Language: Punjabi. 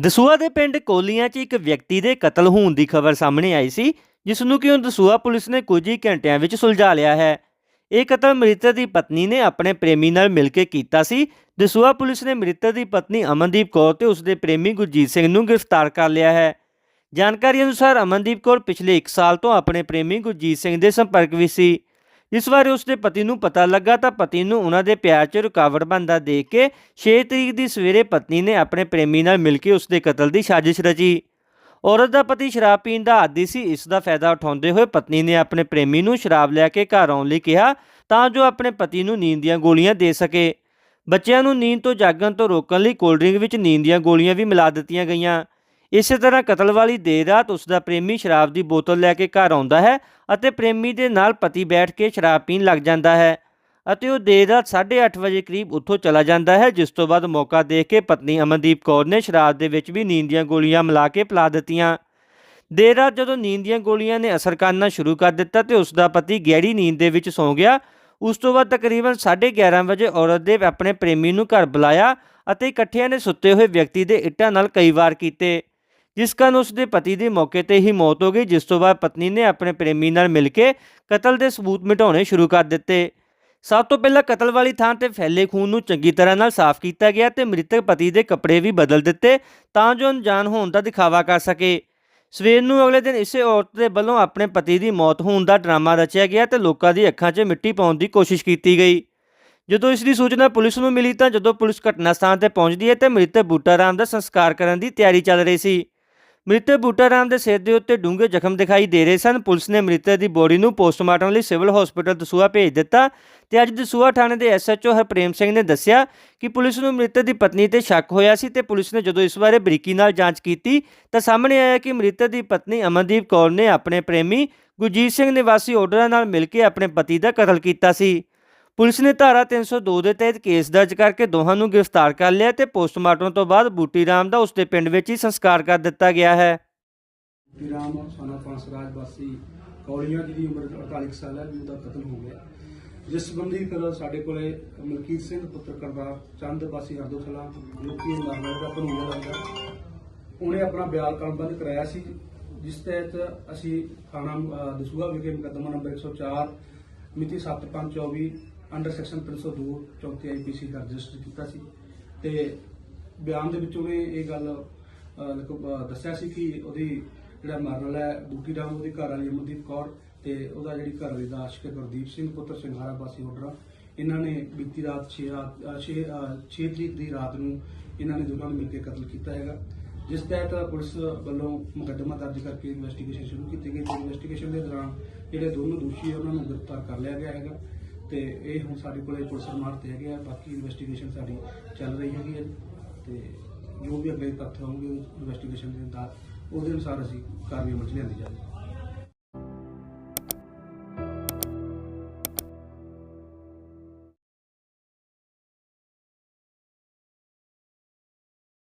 ਦਸੂਆ ਦੇ ਪਿੰਡ ਕੋਲੀਆਂ 'ਚ ਇੱਕ ਵਿਅਕਤੀ ਦੇ ਕਤਲ ਹੋਣ ਦੀ ਖਬਰ ਸਾਹਮਣੇ ਆਈ ਸੀ ਜਿਸ ਨੂੰ ਕਿ ਹੁਣ ਦਸੂਆ ਪੁਲਿਸ ਨੇ ਕੁਝ ਹੀ ਘੰਟਿਆਂ ਵਿੱਚ ਸੁਲਝਾ ਲਿਆ ਹੈ। ਇਹ ਕਤਲ ਮ੍ਰਿਤਕ ਦੀ ਪਤਨੀ ਨੇ ਆਪਣੇ ਪ੍ਰੇਮੀ ਨਾਲ ਮਿਲ ਕੇ ਕੀਤਾ ਸੀ। ਦਸੂਆ ਪੁਲਿਸ ਨੇ ਮ੍ਰਿਤਕ ਦੀ ਪਤਨੀ ਅਮਨਦੀਪ ਕੌਰ ਤੇ ਉਸਦੇ ਪ੍ਰੇਮੀ ਗੁਰਜੀਤ ਸਿੰਘ ਨੂੰ ਗ੍ਰਿਫਤਾਰ ਕਰ ਲਿਆ ਹੈ। ਜਾਣਕਾਰੀ ਅਨੁਸਾਰ ਅਮਨਦੀਪ ਕੌਰ ਪਿਛਲੇ 1 ਸਾਲ ਤੋਂ ਆਪਣੇ ਪ੍ਰੇਮੀ ਗੁਰਜੀਤ ਸਿੰਘ ਦੇ ਸੰਪਰਕ ਵਿੱਚ ਸੀ। ਇਸ ਬਾਰੇ ਉਸਦੇ ਪਤੀ ਨੂੰ ਪਤਾ ਲੱਗਾ ਤਾਂ ਪਤੀ ਨੂੰ ਉਹਨਾਂ ਦੇ ਪਿਆਰ 'ਚ ਰੁਕਾਵਟ ਬਣਦਾ ਦੇਖ ਕੇ 6 ਤਰੀਕ ਦੀ ਸਵੇਰੇ ਪਤਨੀ ਨੇ ਆਪਣੇ ਪ੍ਰੇਮੀ ਨਾਲ ਮਿਲ ਕੇ ਉਸਦੇ ਕਤਲ ਦੀ ਸਾਜ਼ਿਸ਼ ਰਚੀ। ਔਰਤ ਦਾ ਪਤੀ ਸ਼ਰਾਬ ਪੀਣ ਦਾ ਆਦੀ ਸੀ, ਇਸ ਦਾ ਫਾਇਦਾ ਉਠਾਉਂਦੇ ਹੋਏ ਪਤਨੀ ਨੇ ਆਪਣੇ ਪ੍ਰੇਮੀ ਨੂੰ ਸ਼ਰਾਬ ਲੈ ਕੇ ਘਰ ਆਉਣ ਲਈ ਕਿਹਾ ਤਾਂ ਜੋ ਆਪਣੇ ਪਤੀ ਨੂੰ ਨੀਂਦ ਦੀਆਂ ਗੋਲੀਆਂ ਦੇ ਸਕੇ। ਬੱਚਿਆਂ ਨੂੰ ਨੀਂਦ ਤੋਂ ਜਾਗਣ ਤੋਂ ਰੋਕਣ ਲਈ ਕੋਲਡ ਡਰਿੰਕ ਵਿੱਚ ਨੀਂਦ ਦੀਆਂ ਗੋਲੀਆਂ ਵੀ ਮਿਲਾ ਦਿੱਤੀਆਂ ਗਈਆਂ। ਇਸੇ ਤਰ੍ਹਾਂ ਕਤਲ ਵਾਲੀ ਦੇਰ ਰਾਤ ਉਸ ਦਾ ਪ੍ਰੇਮੀ ਸ਼ਰਾਬ ਦੀ ਬੋਤਲ ਲੈ ਕੇ ਘਰ ਆਉਂਦਾ ਹੈ ਅਤੇ ਪ੍ਰੇਮੀ ਦੇ ਨਾਲ ਪਤੀ ਬੈਠ ਕੇ ਸ਼ਰਾਬ ਪੀਣ ਲੱਗ ਜਾਂਦਾ ਹੈ ਅਤੇ ਉਹ ਦੇਰ ਰਾਤ 8:30 ਵਜੇ ਕਰੀਬ ਉੱਥੋਂ ਚਲਾ ਜਾਂਦਾ ਹੈ, ਜਿਸ ਤੋਂ ਬਾਅਦ ਮੌਕਾ ਦੇਖ ਕੇ ਪਤਨੀ ਅਮਨਦੀਪ ਕੌਰ ਨੇ ਸ਼ਰਾਬ ਦੇ ਵਿੱਚ ਵੀ ਨੀਂਦ ਦੀਆਂ ਗੋਲੀਆਂ ਮਿਲਾ ਕੇ ਪਿਲਾ ਦਿੱਤੀਆਂ। ਦੇਰ ਰਾਤ ਜਦੋਂ ਨੀਂਦ ਦੀਆਂ ਗੋਲੀਆਂ ਨੇ ਅਸਰ ਕਰਨਾ ਸ਼ੁਰੂ ਕਰ ਦਿੱਤਾ ਤੇ ਉਸ ਦਾ ਪਤੀ ਗਹਿਰੀ ਨੀਂਦ ਦੇ ਵਿੱਚ ਸੌਂ ਗਿਆ। ਉਸ ਤੋਂ ਬਾਅਦ ਤਕਰੀਬਨ 11:30 ਵਜੇ ਔਰਤ ਦੇ ਆਪਣੇ ਪ੍ਰੇਮੀ ਨੂੰ ਘਰ ਬੁਲਾਇਆ ਅਤੇ ਇਕੱਠਿਆਂ ਨੇ ਸੁੱਤੇ ਹੋਏ ਵਿਅਕਤੀ ਦੇ ਇੱਟਾਂ ਨਾਲ ਕਈ ਵਾਰ ਕੀਤੇ। ਜਿਸ ਕਾਰਨ ਉਸ ਦੇ ਪਤੀ ਦੀ ਮੌਕੇ ਤੇ ਹੀ ਮੌਤ ਹੋ ਗਈ, ਜਿਸ ਤੋਂ ਬਾਅਦ ਪਤਨੀ ਨੇ ਆਪਣੇ ਪ੍ਰੇਮੀ ਨਾਲ ਮਿਲ ਕੇ ਕਤਲ ਦੇ ਸਬੂਤ ਮਿਟਾਉਣੇ ਸ਼ੁਰੂ ਕਰ ਦਿੱਤੇ। ਸਭ ਤੋਂ ਪਹਿਲਾਂ ਕਤਲ ਵਾਲੀ ਥਾਂ ਤੇ ਫੈਲੇ ਖੂਨ ਨੂੰ ਚੰਗੀ ਤਰ੍ਹਾਂ ਨਾਲ ਸਾਫ਼ ਕੀਤਾ ਗਿਆ ਤੇ ਮ੍ਰਿਤਕ ਪਤੀ ਦੇ ਕੱਪੜੇ ਵੀ ਬਦਲ ਦਿੱਤੇ ਤਾਂ ਜੋ ਅਣਜਾਣ ਹੋਣ ਦਾ ਦਿਖਾਵਾ ਕਰ ਸਕੇ। ਸਵੇਰ ਨੂੰ ਅਗਲੇ ਦਿਨ ਇਸੇ ਔਰਤ ਦੇ ਵੱਲੋਂ ਆਪਣੇ ਪਤੀ ਦੀ ਮੌਤ ਹੋਣ ਦਾ ਡਰਾਮਾ ਰਚਿਆ ਗਿਆ ਤੇ ਲੋਕਾਂ ਦੀ ਅੱਖਾਂ 'ਚ ਮਿੱਟੀ ਪਾਉਣ ਦੀ ਕੋਸ਼ਿਸ਼ ਕੀਤੀ ਗਈ। ਜਦੋਂ ਇਸ ਦੀ ਸੂਚਨਾ ਪੁਲਿਸ ਨੂੰ ਮਿਲੀ ਤਾਂ ਜਦੋਂ ਪੁਲਿਸ ਘਟਨਾ ਸਥਾਨ ਤੇ ਪਹੁੰਚਦੀ ਹੈ ਤੇ ਮ੍ਰਿਤਕ ਬੂਟਾ ਰਾਮ ਦਾ ਸੰਸਕਾਰ ਕਰਨ ਦੀ ਤਿਆਰੀ ਚੱਲ ਰਹੀ ਸੀ। ਮ੍ਰਿਤਕ ਬੂਟਾ ਰਾਮ ਦੇ ਸਿਰ ਦੇ ਉੱਤੇ ਡੂੰਘੇ ਜ਼ਖਮ ਦਿਖਾਈ ਦੇ ਰਹੇ ਸਨ। ਪੁਲਿਸ ਨੇ ਮ੍ਰਿਤਕ ਦੀ ਬੋਡੀ ਨੂੰ ਪੋਸਟਮਾਰਟਮ ਲਈ ਸਿਵਲ ਹਸਪੀਟਲ ਦਸੂਹਾ ਭੇਜ ਦਿੱਤਾ ਤੇ ਅੱਜ ਦਸੂਹਾ ਥਾਣੇ ਦੇ ਐਸਐਚਓ ਹਰਪ੍ਰੇਮ ਸਿੰਘ ਨੇ ਦੱਸਿਆ ਕਿ ਪੁਲਿਸ ਨੂੰ ਮ੍ਰਿਤਕ ਦੀ ਪਤਨੀ ਤੇ ਸ਼ੱਕ ਹੋਇਆ ਸੀ ਤੇ ਪੁਲਿਸ ਨੇ ਜਦੋਂ ਇਸ ਬਾਰੇ ਬਰੀਕੀ ਨਾਲ ਜਾਂਚ ਕੀਤੀ ਤਾਂ ਸਾਹਮਣੇ ਆਇਆ ਕਿ ਮ੍ਰਿਤਕ ਦੀ ਪਤਨੀ ਅਮਨਦੀਪ ਕੌਰ ਨੇ ਆਪਣੇ ਪ੍ਰੇਮੀ ਗੁਰਜੀਤ ਸਿੰਘ ਨਿਵਾਸੀ ਆਰਡਰਾਂ ਨਾਲ ਮਿਲ ਕੇ ਆਪਣੇ ਪਤੀ ਦਾ ਕਤਲ ਕੀਤਾ ਸੀ। ਪੁਲਿਸ ਨੇ ਧਾਰਾ 302 ਦੇ ਤਹਿਤ ਕੇਸ ਦਰਜ ਕਰਕੇ ਦੋਹਾਂ ਨੂੰ ਗ੍ਰਿਫਤਾਰ ਕਰ ਲਿਆ ਤੇ ਪੋਸਟਮਾਰਟਮ ਤੋਂ ਬਾਅਦ ਬੂਟੀ ਰਾਮ ਦਾ ਉਸਦੇ ਪਿੰਡ ਵਿੱਚ ਹੀ ਸੰਸਕਾਰ ਕਰ ਦਿੱਤਾ ਗਿਆ ਹੈ। ਵੀ ਰਾਮ, ਸਾਨਾ ਪੰਸਰਾਜ ਵਾਸੀ ਕੌਲੀਆਂ ਦੀ ਉਮਰ 48 ਸਾਲ ਹੈ, ਵੀ ਕਤਲ ਹੋ ਗਿਆ। ਜਿਸ ਸੰਬੰਧੀ ਕੱਲ ਸਾਡੇ ਕੋਲੇ ਮਲਕੀਤ ਸਿੰਘ, ਪੁੱਤਰ ਕਰਤਾਰ ਚੰਦ ਵਾਸੀ ਹਰਦੋ ਕਲਾਂ ਜੋ ਕਿ ਨਾਮਰ ਦਾ ਭਨੂਆ ਲੱਗਦਾ ਉਹਨੇ ਆਪਣਾ ਬਿਆਨ ਕਲਮਬੰਦ ਕਰਾਇਆ ਸੀ, ਜਿਸ ਤਹਿਤ ਅਸੀਂ ਥਾਣਾ ਦਸੂਹਾ ਵਿਖੇ ਮੁਕੱਦਮਾ ਨੰਬਰ 104 ਮਿਤੀ 7524 ਅੰਡਰ ਸੈਕਸ਼ਨ 302 34 ਆਈਪੀਸੀ ਦਾ ਰਜਿਸਟਰ ਕੀਤਾ ਸੀ। ਤੇ ਬਿਆਨ ਦੇ ਵਿੱਚ ਉਹਨੇ ਇਹ ਗੱਲ ਅਹ, ਦੱਸਿਆ ਸੀ ਕਿ ਉਹਦੀ ਜਿਹੜਾ ਮਰਨ ਵਾਲਾ ਹੈ ਬੂਟੀ ਰਾਮ ਉਹਦੀ ਘਰ ਵਾਲੀ ਅਮਨਦੀਪ ਕੌਰ ਤੇ ਉਹਦਾ ਜਿਹੜੀ ਘਰ ਵਾਲੀ ਦਾ ਆਸ਼ਿਕ ਗੁਰਦੀਪ ਸਿੰਘ ਪੁੱਤਰ ਸਿੰਘਾਰਾ ਵਾਸੀ ਹੋਡਰਾ ਇਹਨਾਂ ਨੇ ਬੀਤੀ ਰਾਤ 6 6 6 ਤਰੀਕ ਦੀ ਰਾਤ ਨੂੰ ਇਹਨਾਂ ਨੇ ਦੋਨਾਂ ਨੂੰ ਮਿਲ ਕੇ ਕਤਲ ਕੀਤਾ ਹੈਗਾ। ਜਿਸ ਤਹਿਤ ਪੁਲਿਸ ਵੱਲੋਂ ਮੁਕੱਦਮਾ ਦਰਜ ਕਰਕੇ ਇਨਵੈਸਟੀਗੇਸ਼ਨ ਸ਼ੁਰੂ ਕੀਤੀ ਗਈ ਤੇ ਇਨਵੈਸਟੀਗੇਸ਼ਨ ਦੇ ਦੌਰਾਨ ਜਿਹੜੇ ਦੋਨੋਂ ਦੋਸ਼ੀ ਉਹਨਾਂ ਨੂੰ ਗ੍ਰਿਫਤਾਰ ਕਰ ਲਿਆ ਗਿਆ ਹੈਗਾ। ਤੇ ਇਹ ਹੁਣ ਸਾਡੇ ਕੋਲੇ ਪੁਲਿਸ ਰਿਮਾਂਡ ਤੇ ਹੈਗੇ ਆ, ਬਾਕੀ ਇਨਵੈਸਟੀਗੇਸ਼ਨ ਸਾਡੀ ਚੱਲ ਰਹੀ ਹੈਗੀ ਹੈ ਤੇ ਜੋ ਵੀ ਅਗਲੇ ਤੱਥ ਹੋਣਗੇ ਇਨਵੈਸਟੀਗੇਸ਼ਨ ਦੇ ਅੰਦਰ ਉਹਦੇ ਅਨੁਸਾਰ ਅਸੀਂ ਕਾਰਵਾਈ ਅਮਲ ਚ ਲਿਆਂਦੀ ਜਾਵੇਗੀ।